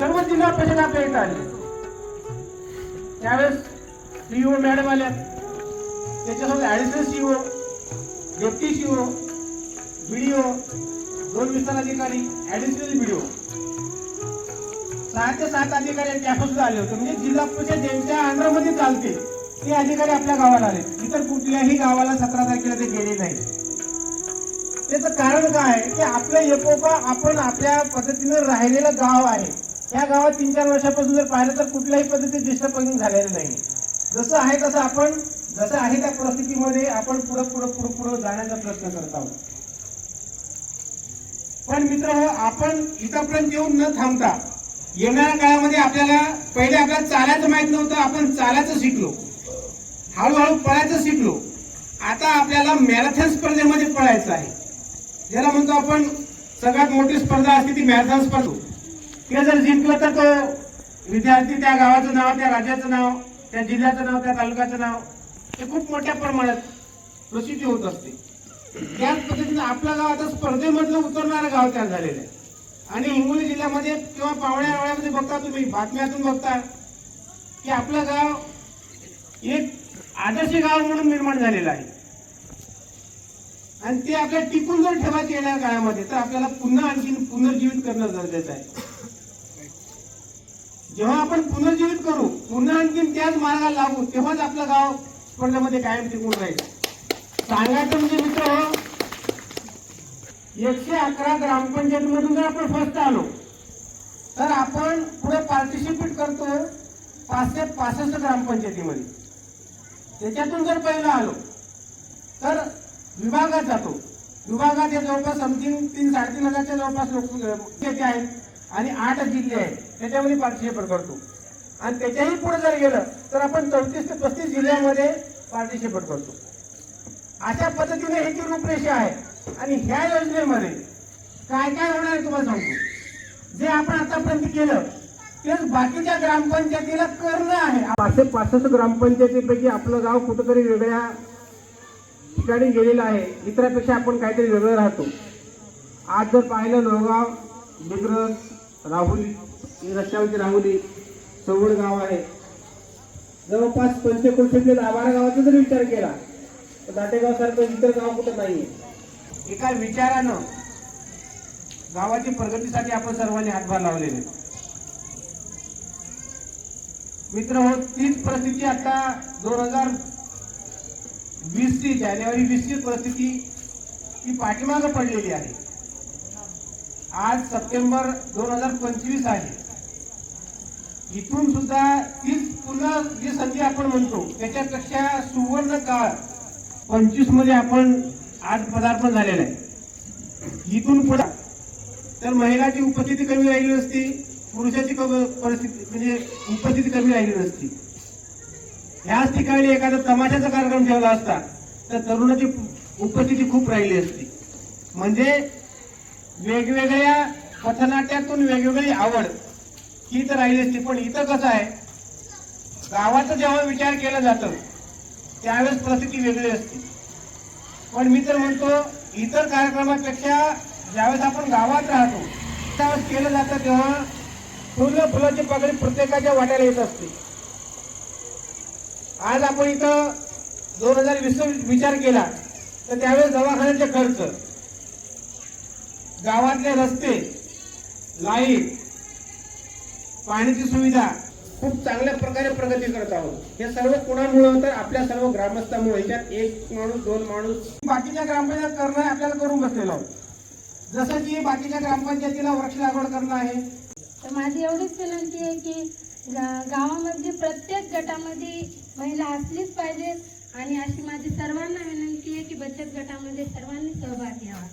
सर्व जिल्हा परिषद आपल्या इथं आले. त्यावेळेस सीईओ मॅडम आल्या. त्याच्यासोबत additional CEO deputy CEO BDO दोन विस्तार अधिकारी ऍडिशनल बीडीओ सहा ते सात अधिकारी कॅफ सुद्धा आले होते. म्हणजे जिल्हा परिषद ज्यांच्या अंडरमध्ये चालते ते अधिकारी आपल्या गावाला आले. इतर कुठल्याही गावाला सतरा तारखेला ते गेले नाही त्याचं कारण काय आहे? की आपलं एकोपा आपण आपल्या पद्धतीनं राहिलेलं गाव आहे. या गावात तीन चार वर्षापासून जर पाहिलं तर कुठल्याही पद्धतीत डिस्टर्बिंग झालेलं नाही. जसं आहे तसं आपण जसं आहे त्या परिस्थितीमध्ये आपण पुढं पुढं पुढं पुढं जाण्याचा प्रयत्न करत आहोत. पण मित्र हो आपण इथपर्यंत येऊन न थांबता येणाऱ्या काळामध्ये आपल्याला पहिले आपल्याला चालायचं माहीत नव्हतं आपण चालायचं शिकलो. हळूहळू पळायचं शिकलो. आता आपल्याला मॅरेथॉन स्पर्धेमध्ये पळायचं आहे. ज्याला म्हणतो आपण सगळ्यात मोठी स्पर्धा असते ती मॅरेथॉन स्पर्धा. ते जर जिंकलं तर तो विद्यार्थी त्या गावाचं नाव त्या राज्याचं नाव त्या जिल्ह्याचं नाव त्या तालुक्याचं नाव हे खूप मोठ्या प्रमाणात प्रसिद्धी होत असते. त्याच पद्धतीने आपला गाव आता स्पर्धेमधलं उतरणारं गाव तयार झालेलं आहे. आणि हिंगोली जिल्ह्यामध्ये किंवा पावण्या आवळ्यामध्ये बघता तुम्ही बातम्यातून बघता की आपलं गाव एक आदर्श गाव म्हणून निर्माण झालेलं आहे. आणि ते आपल्या टिकून जर ठेवायचं येणार काळामध्ये तर आपल्याला पुन्हा आणखी पुनर्जीवित करणं गरजेचं आहे. जेव्हा आपण पुनर्जीवित करू पुन्हा आणखीन त्याच मार्गाला लागू तेव्हाच आपलं गाव स्पर्धेमध्ये कायम टिकून राहील सांगायचं म्हणजे मित्र एकशे अकरा ग्रामपंचायत मधून जर आपण फर्स्ट आलो तर आपण पुढे पार्टिसिपेट करतो पाचशे पासष्ट ग्रामपंचायतीमध्ये त्याच्यातून जर पहिला आलो तर विभागात जातो विभागात हे जवळपास समथिंग तीन साडेतीन हजारच्या जवळपास लोक आहेत आणि आठ जिल्हे आहेत. त्याच्यामध्ये पार्टिसिपेट करतो. आणि त्याच्याही पुढे जर गेलं तर आपण चौतीस ते पस्तीस जिल्ह्यामध्ये पार्टिसिपेट करतो. अशा पद्धतीने ह्याची रूपरेषा आहे आणि ह्या योजनेमध्ये काय काय होणार आहे तुम्हाला सांगतो. जे आपण आतापर्यंत केलं तेच बाकीच्या ग्रामपंचायतीला करणं आहे. पाचशे पासष्ट ग्रामपंचायतीपैकी आपलं गाव कुठंतरी वेगळ्या ठिकाणी गेलेलं आहे. इतरांपेक्षा आपण काहीतरी वेगळं राहतो. आज जर पाहिलं नवगाव डिग्रस राहुली रस्त्यावरची राहुली सवड गाव आहे. जवळपास पंचकृषीतले दाभाडा गावाचा जर विचार केला तर दाटेगाव सारखं इतर गाव कुठं नाहीये. एका विचारानं गावाची प्रगतीसाठी आपण सर्वांनी हातभार लावलेले. मित्र हो तीच परिस्थिती आता दोन हजार वीस ची जानेवारी वीस ची परिस्थिती ही पाठीमागं पडलेली आहे. आज सप्टेंबर दोन हजार पंचवीस आहे. इथून सुद्धा तीच पुन्हा जी संधी आपण म्हणतो. त्याच्यापेक्षा सुवर्ण काळ पंचवीसमध्ये आपण आज पदार्पण झालेलं आहे. इथून पुढे तर महिलाची उपस्थिती कमी राहिली नसती पुरुषाची परिस्थिती म्हणजे उपस्थिती कमी राहिली नसती. ह्याच ठिकाणी एखादा तमाशाचा कार्यक्रम ठेवला असता तर तरुणाची उपस्थिती खूप राहिली असती. म्हणजे वेगवेगळ्या पथनाट्यातून वेगवेगळी आवड. ही तर राहिली असती पण इथं कसं आहे गावाचा जेव्हा विचार केला जातं त्यावेळेस प्रसिद्धी वेगळी असते. पण मी तर म्हणतो इतर कार्यक्रमापेक्षा ज्यावेळेस आपण गावात राहतो त्यावेळेस केलं जातं तेव्हा फुलं फुलाची पगडी प्रत्येकाच्या वाट्याला येत असते. आज आपण इथं दोन हजार वीस विचार केला तर त्यावेळेस दवाखान्याचे खर्च गावातले रस्ते लाइट पाण्याची सुविधा खूप चांगल्या प्रकारे प्रगती करत आहोत. हे सर्व कोणामुळे तर आपल्या सर्व ग्रामस्थांमुळे. याच्यात एक माणूस दोन माणूस बाकीच्या ग्रामपंचायत करणं आपल्याला करून बसलेलो आहोत. जसं की बाकीच्या ग्रामपंचायतीला वृक्ष लागवड करणं आहे. तर माझी एवढीच विनंती आहे की गावामध्ये प्रत्येक गटामध्ये महिला असलीच पाहिजेत आणि अशी माझी सर्वांना विनंती आहे की बचत गटामध्ये सर्वांनी सहभाग घ्यावा